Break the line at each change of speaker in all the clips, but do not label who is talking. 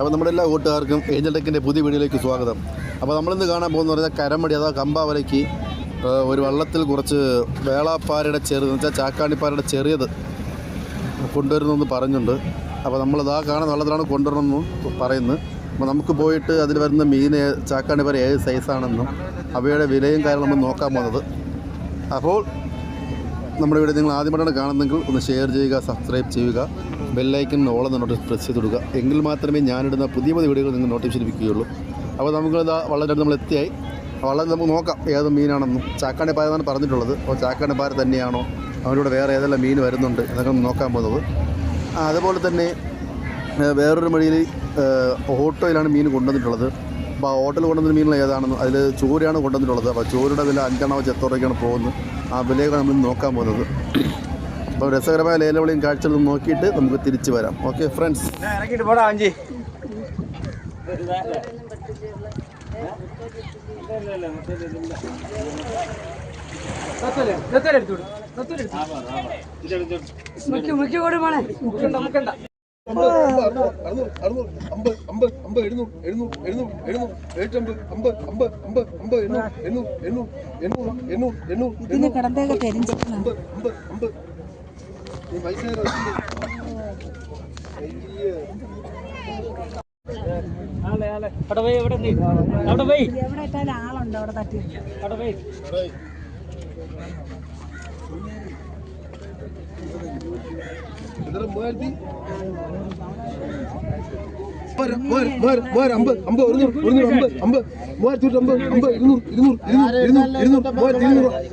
അപ്പോൾ നമ്മുടെ എല്ലാ കൂട്ടുകാർക്കും ഏഞ്ചൽ ടെക്കിന്റെ പുതിയ വീഡിയോയിലേക്ക് സ്വാഗതം. അപ്പോൾ നമ്മളിന്ന് കാണാൻ പോകുന്ന പറഞ്ഞാൽ കരമടി അഥവാ കമ്പാവലയ്ക്ക് ഒരു വള്ളത്തിൽ കുറച്ച് വേളാപ്പാരയുടെ ചെറുത് എന്ന് വെച്ചാൽ ചാക്കാണിപ്പാരയുടെ ചെറിയത് കൊണ്ടുവരുന്നെന്ന് പറഞ്ഞുണ്ട്. അപ്പോൾ നമ്മളിതാ കാണുന്ന വള്ളത്തിലാണ് കൊണ്ടുവരണമെന്ന് പറയുന്നു അപ്പോൾ നമുക്ക് പോയിട്ട് അതിൽ വരുന്ന മീൻ ചാക്കാണിപ്പാര ഏത് സൈസാണെന്നും അവയുടെ വിലയും കാര്യം നമ്മൾ നോക്കാൻ പോകുന്നത്. അപ്പോൾ നമ്മുടെ വീഡിയോ നിങ്ങൾ ആദ്യമായിട്ടാണ് കാണുന്നതെങ്കിൽ ഒന്ന് ഷെയർ ചെയ്യുക സബ്സ്ക്രൈബ് ചെയ്യുക. ബെല്ലൈക്കൻ ഓളം നോട്ടീസ് പ്രസ് ചെയ്ത് കൊടുക്കുക. എങ്കിൽ മാത്രമേ ഞാനിടുന്ന പുതിയ പുതിയ വീഡിയോകൾ നിങ്ങൾ നോട്ടിഫിക്കേഷൻ ലഭിക്കുകയുള്ളൂ. അപ്പോൾ നമുക്കിത് വളരെ നമ്മൾ എത്തിയായി. വളരെ നമുക്ക് നോക്കാം ഏത് മീനാണെന്നും. ചാക്കാണി പാരെന്നാണ് പറഞ്ഞിട്ടുള്ളത്. അപ്പോൾ ചാക്കാണി പാര തന്നെയാണോ? അവരുടെ വേറെ ഏതെല്ലാം മീൻ വരുന്നുണ്ട്? ഒന്ന് നോക്കാൻ പോകുന്നത്. അതുപോലെ തന്നെ വേറൊരു മഴയിൽ ഓട്ടോയിലാണ് മീൻ കൊണ്ടുവന്നിട്ടുള്ളത്. അപ്പോൾ ആ ഓട്ടോയിൽ കൊണ്ടുവന്ന മീനുകൾ ഏതാണെന്ന് അതിൽ ചൂരയാണ് കൊണ്ടുവന്നിട്ടുള്ളത്. അപ്പോൾ ചൂരയുടെ വില അഞ്ചെണ്ണ ചെത്തോടൊക്കെയാണ് പോകുന്നത്? ആ വിലയൊക്കെ നമ്മൾ നോക്കാൻ പോകുന്നത്. അപ്പോൾ രസകരമായ ലേലവിളിയും കാഴ്ചകളും നോക്കിയിട്ട് നമുക്ക് തിരിച്ചു വരാം. ഓക്കെ ഫ്രണ്ട്സ്
ഇറക്കിട്ട് പോടാ അഞ്ചി.
ഇതിന് കിടന്തേക്ക് തെരിഞ്ഞിട്ടുണ്ട്
അവിടെ പോയി എവിടെ അവിടെ പോയി
എവിടെ ഇട്ടാലും ആളുണ്ട് അവിടെ തട്ടി
അവിടെ പോയി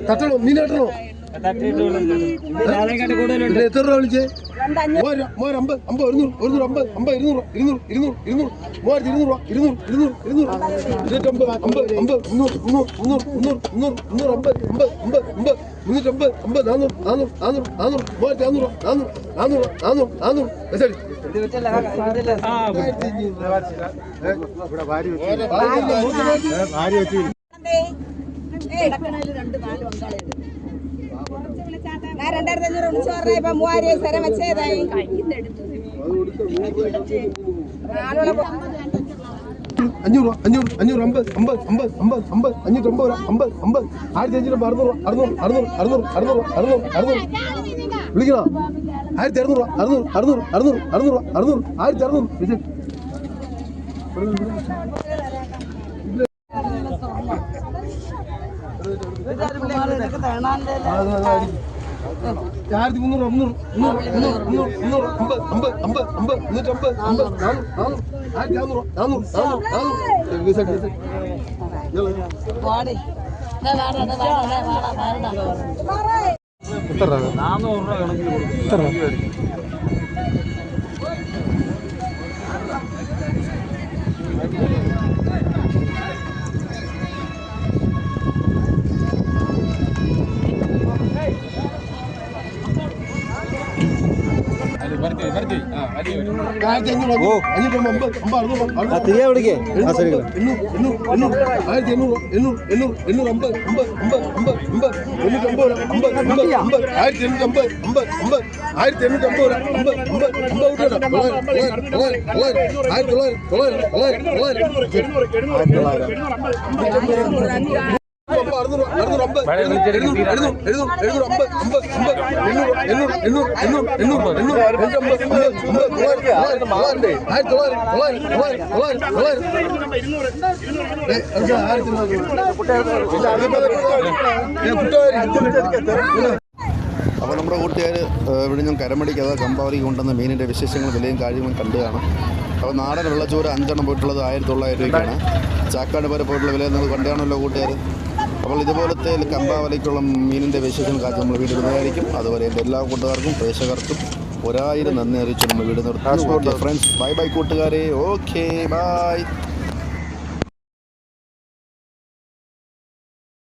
കട്ടണോ മീൻ
കൂടുതലുണ്ട്
എത്ര രൂപ വിളിച്ചേ? മൂവായിരം അമ്പത് ഒരുന്നൂറ് ഒരുന്നൂറ് അമ്പത് അമ്പത് ഇരുന്നൂറ് ഇരുന്നൂറ് ഇരുന്നൂറ് ഇരുന്നൂറ്. മൂവായിരത്തി ഇരുന്നൂറ് രൂപ ഇരുന്നൂറ് ഇരുന്നൂറ് ഇരുന്നൂറ്. ഇരുന്നൂറ്റമ്പത് അമ്പത് അമ്പത് മുന്നൂറ് മുന്നൂറ് മുന്നൂറ് മുന്നൂറ് മുന്നൂറ് മുന്നൂറ് അമ്പത് അമ്പത് അമ്പത് അമ്പത് മുന്നൂറ്റമ്പത് അമ്പത് നാന്നൂറ് നാന്നൂറ് നാന്നൂറ് നാന്നൂറ് മൂവായിരത്തി നാന്നൂറ് നാന്നൂറ് നാന്നൂറ് നാന്നൂറ് നാന്നൂറ് മെസ്സേജ്
ആ
ഞാൻ രണ്ടായിരത്തി അഞ്ഞൂറ് വിളിച്ചു പറഞ്ഞ ഇപ്പൊ മൂവായിരം സ്ഥലം വെച്ചേതായി
അഞ്ഞൂറ് അഞ്ഞൂറ് അഞ്ഞൂറ് അമ്പത് അമ്പത് അമ്പത് അമ്പത് അമ്പത് അഞ്ഞൂറ്റി അമ്പത് രൂപ അമ്പത് അമ്പത് ആയിരത്തി അഞ്ഞൂറ് അറുന്നൂറ് അറുന്നൂറ് അറുന്നൂറ് അറുന്നൂറ് അറുന്നൂറ് അറുന്നൂറ് അറുന്നൂറ് വിളിക്കണോ ആയിരത്തി അറുന്നൂറ് അറുന്നൂറ് അറുന്നൂറ് അറുന്നൂറ് അറുന്നൂറ് അറുന്നൂറ് ആയിരത്തി അറുന്നൂറ് വിളിച്ച്. ആയിരത്തി മുന്നൂറ് മുന്നൂറ് മുന്നൂറ് മുന്നൂറ് മുന്നൂറ് അമ്പത് അമ്പത് അമ്പത് അമ്പത് മുന്നൂറ്റമ്പത് അമ്പത് നാനൂറ് നാനൂറ് ആയിരത്തി നാനൂറ് നാനൂറ് നാനൂറ് നാനൂറ് വിളിച്ച്, വിളിച്ച്. എത്ര രൂപ
നാനൂറ് രൂപ കണക്കിൽ കൊടുക്കും
എണ്ണൂറ്റി അമ്പത് അമ്പത് അമ്പത് അമ്പത് ആയിരത്തി എണ്ണൂറ്റി അമ്പത് അമ്പത് അമ്പത് ആയിരത്തി എണ്ണൂറ്റി അമ്പത് അമ്പത് അമ്പത് കൂട്ടിയാണ് തൊള്ളായിരം തൊള്ളായിരം തൊള്ളായിരം തൊള്ളായിരം ആയിരത്തി തൊള്ളായിരം
അപ്പോൾ നമ്മുടെ കൂട്ടുകാർ വിഴിഞ്ഞും കരമടിക്ക് അഥവാ കമ്പാവലിക്ക് കൊണ്ടുവന്ന മീനിന്റെ വിശേഷങ്ങൾ വിലയും കാര്യങ്ങളും കണ്ടു അപ്പൊ അപ്പോൾ നാടൻ വെള്ളച്ചോറ് അഞ്ചെണ്ണം പോയിട്ടുള്ളത് ആയിരത്തി തൊള്ളായിരം രൂപയ്ക്കാണ് ചാക്കാട് വരെ പോയിട്ടുള്ള വില നിങ്ങൾ കണ്ടുകാണല്ലോ കൂട്ടുകാർ അപ്പോൾ ഇതുപോലത്തെ കമ്പാവലയ്ക്കുള്ള മീനിന്റെ വിശേഷം കാത്ത് നമ്മൾ വീട് വിടുന്നതായിരിക്കും അതുപോലെ എന്റെ എല്ലാ കൂട്ടുകാർക്കും പ്രേക്ഷകർക്കും ഒരായിരം നന്ദി അറിയിച്ചു നമ്മൾ വീട് നിർത്താം ഫ്രണ്ട്സ് ബൈ ബൈ കൂട്ടുകാരെ. Okay bye